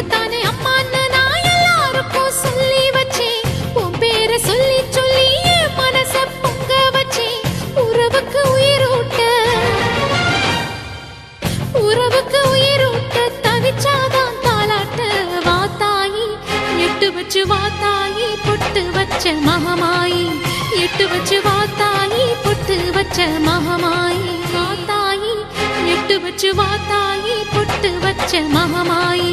உனத்தானே அம்மான்னு நான் எல்லாருக்கும் சொல்லி வச்சேன் உன் பேரை சொல்லி சொல்லி என் மனச பொங்க வச்சேன் உறவுக்கு உயிரூட்ட. உறவுக்கு உயிரூட்ட தவிச்சாதான் தாளாட்ட. வாத்தாயி எட்டு வச்சு வாத்தாயி பொட்டு வச்ச மகமாயி. எட்டு வச்சு வாத்தாயி பொட்டு வச்ச மகமாயி. வாத்தாயி எட்டு வச்சு வாத்தாயி பொட்டு வச்ச மகமாயி.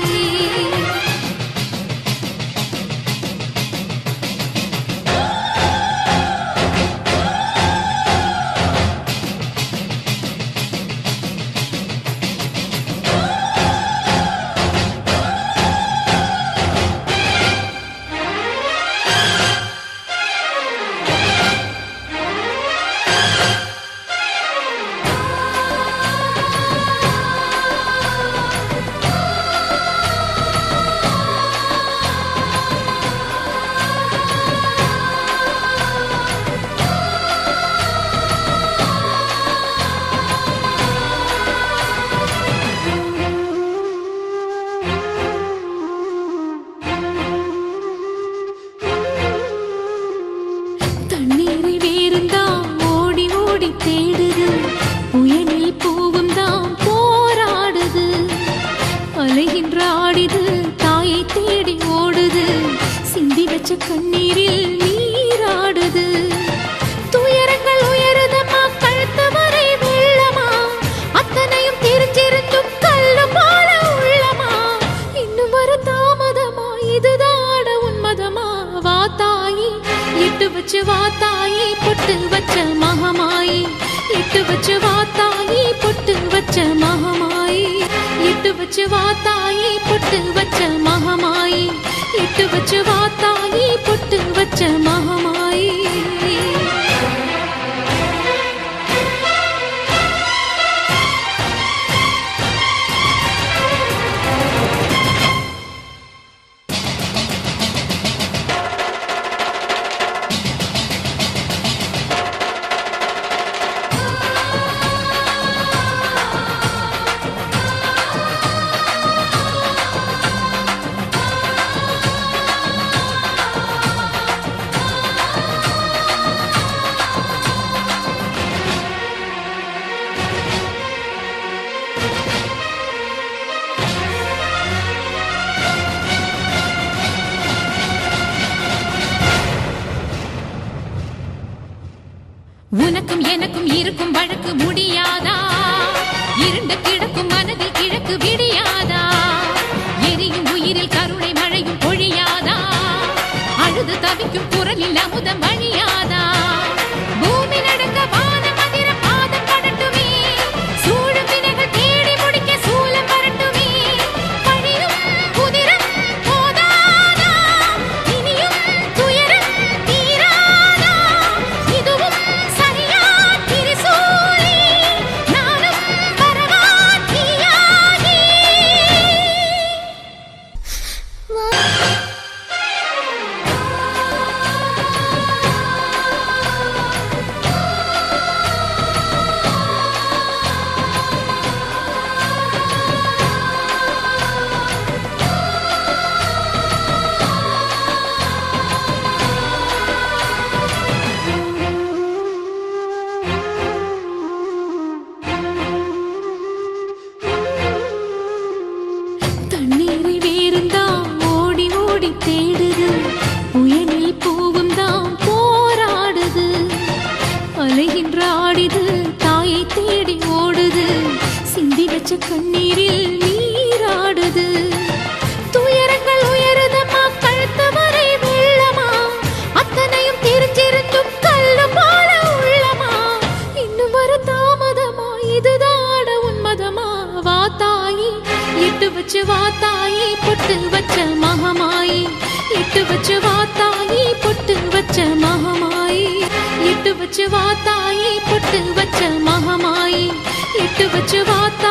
உனக்கும் எனக்கும் இருக்கும் வழக்கு முடியாதா? இருண்ட கிடக்கும் மனதில் கிழக்கு விடு बचवाता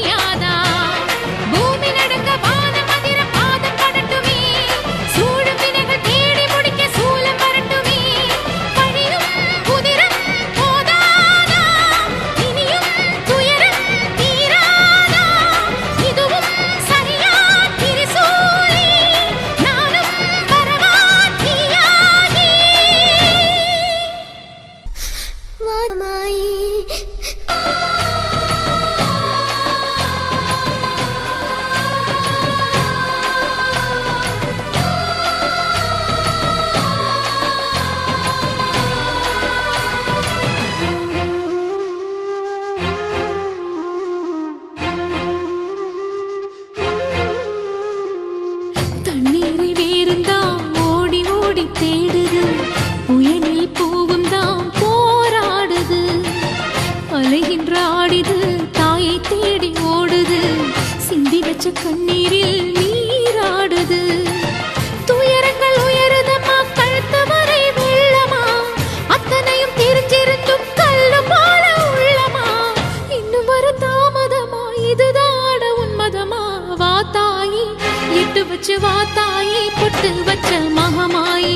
వచ్చి వా తాయి పుట్టును వచ్చ మహమాయి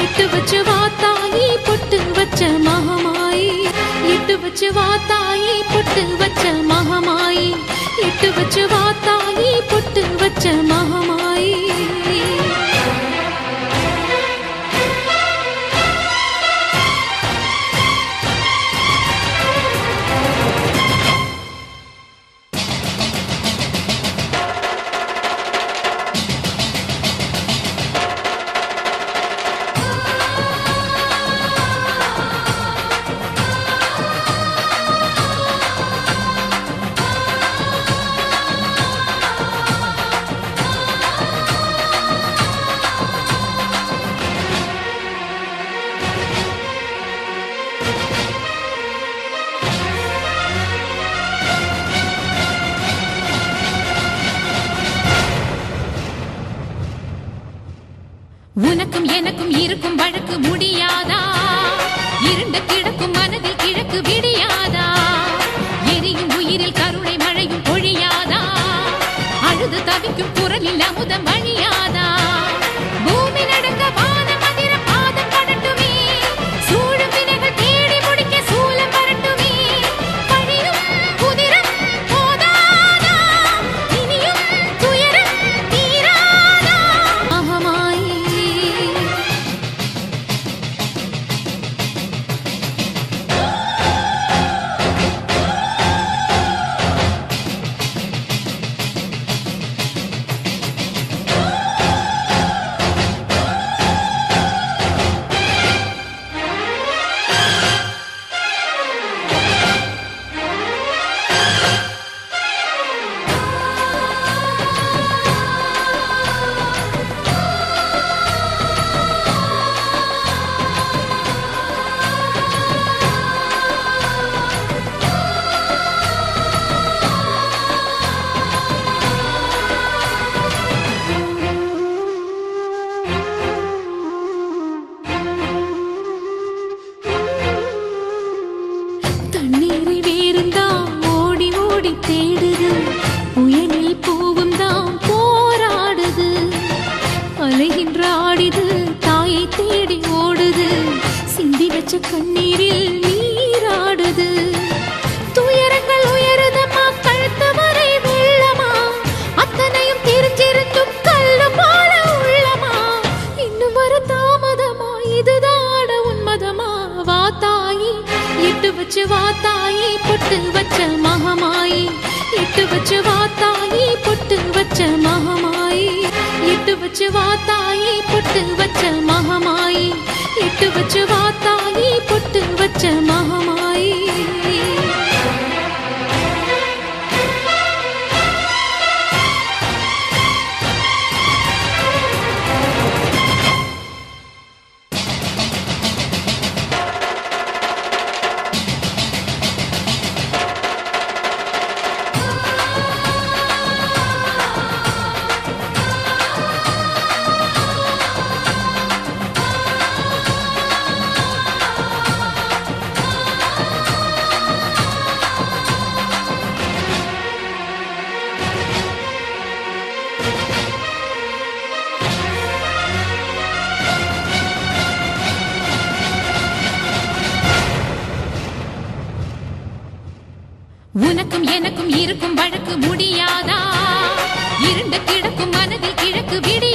ఇటు వచ్చి వా తాయి పుట్టును వచ్చ మహమాయి ఇటు వచ్చి వా తాయి పుట్టును వచ్చ మహమాయి ఇటు వచ్చి వా తాయి పుట్టును వచ్చ మహమాయి நீரில் நீராடுது. துயரங்கள் உயருதமா கழுத்து வரை வெள்ளமா. அத்தனையும் தெரிஞ்சிருந்தும் கல்லு போல உள்ளமா. இன்னும் வர தாமதமா இதுதான உன்மதமா வா தாயி எட்டு வச்சு வா தாயி பொட்டு வச்ச மகமாயி. எட்டு வச்சு வா தாயி பொட்டு வச்ச மகமாயி. எட்டு வச்சு வா தாயி வச்ச மகமாயி. எட்டு வச்சு வாத்தா பொட்டு வச்ச மகா உனக்கும் எனக்கும் இருக்கும் வழக்கு முடியாதா? இருண்டு கிடக்கும் மனதில் கிழக்கு விடி